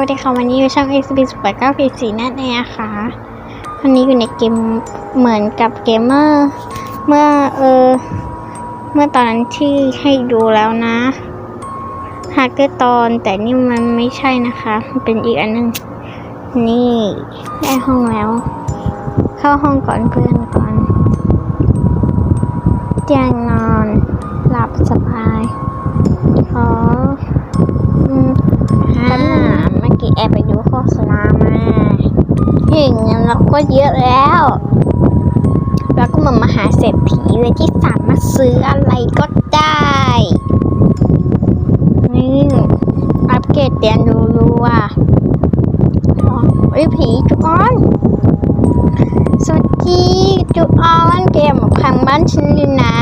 วัสดีค่ะวันนี้อยู่ช่อง x b 8 9 4 4นั่นเองนะคะวันนี้อยู่ในเกมเหมือนกับเกมเมอร์เมื่อเออเมื่อตอนนั้นที่ให้ดูแล้วนะฮากเกอร์ตอนแต่นี่มันไม่ใช่นะคะมันเป็นอีกอันหนึงนี่ได้ห้องแล้ว เข้าห้องก่อนเพื่อนก่อนเตียงนอน หลับสบายขออืม ษณามาเห็นเงินเราก็เยอะแล้วแล้วก็เหมือนมหาเศรษฐีเลยที่สามารถซื้ออะไรก็ได้นี่อัปเกรดเตียงดูรู้ว่าเฮ้ผีจุกอน สวัสดีจุกอนเกมพังบ้านฉันเลยนะ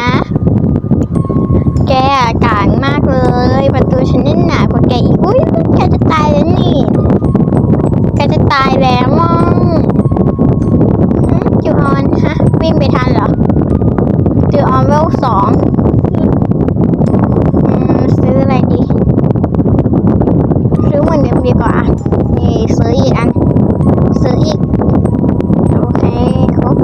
แกอะกลางมากเลย ประตูฉันแน่หนากว่าแกอีก อุ้ยแกจะตายแล้วนี่ ตายแล้วมองจูออนฮะ วิ่งไปทันเหรอจูออนเวลสองซื้ออะไรดี ซื้อเหมือนเดิมดีกว่านี่ซื้ออีกอัน ซื้ออีก โอเคครบ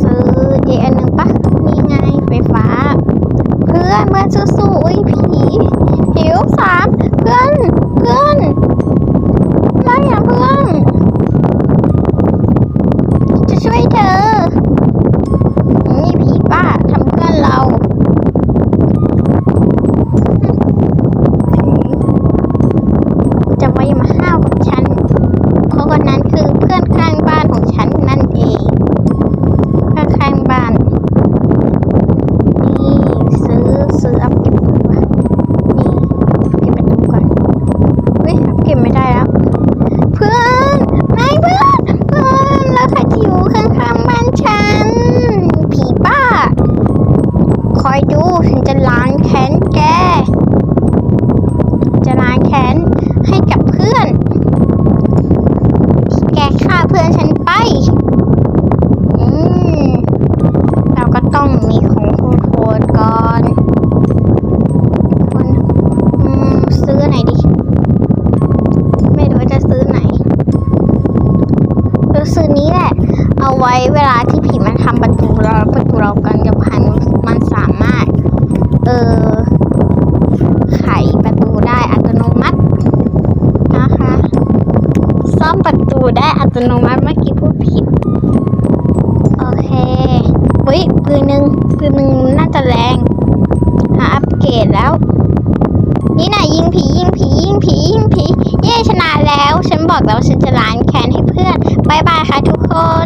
ซื้ออีกอันหนึ่งปะนี่ไงไฟฟ้า เพื่อนเพื่อนสู้ๆอุ้ยผีหิวสามเพื่อนไม่อะเพื่อน จะช่วยเธอ นี่ผีป้าทำเพื่อนเราจะไม่มาห้าวกับฉัน เพราะคนนั้นคือเพื่อนข้างบ้านของฉันนั่นเอง เพื่อนข้างบ้าน นี่ซื้อซื้ออัพเก็บก่อนวะนี่เก็บประตูก่อนเฮ้ยอัพเก็บไม่ได้แล้ว เพื่อนไม่เพื่อนเพื่อนแล้วใครจะอยู่ข้างๆบ้านฉัน ผีป้า คอยดูฉันจะล้างแค้นแก จะล้างแค้นให้กับเพื่อน แกฆ่าเพื่อนฉันไป อืม เราก็ต้องมีของโหดๆก่อนคนอืม ซื้อไหนดี ไม่รู้ว่าจะซื้อไหนห รือซื้อนี้แหละ เอาไว้เวลาที่ผีมันทำประตูเราประตูเรากันจะพันมันสามารถ เออไขประตูได้อัตโนมัตินะคะซ่อมประตูได้อัตโนมัติเมื่อกี้พูดผิด โอเคเฮ้ยปืนหนึ่งปืนหนึ่งน่าจะแรง หาอัปเกรดแล้ว นี่น่ะยิงผียิงผียิงผียิงผีเย้ชนะแล้ว ฉันบอกแล้วฉันจะล้างแค้น ใ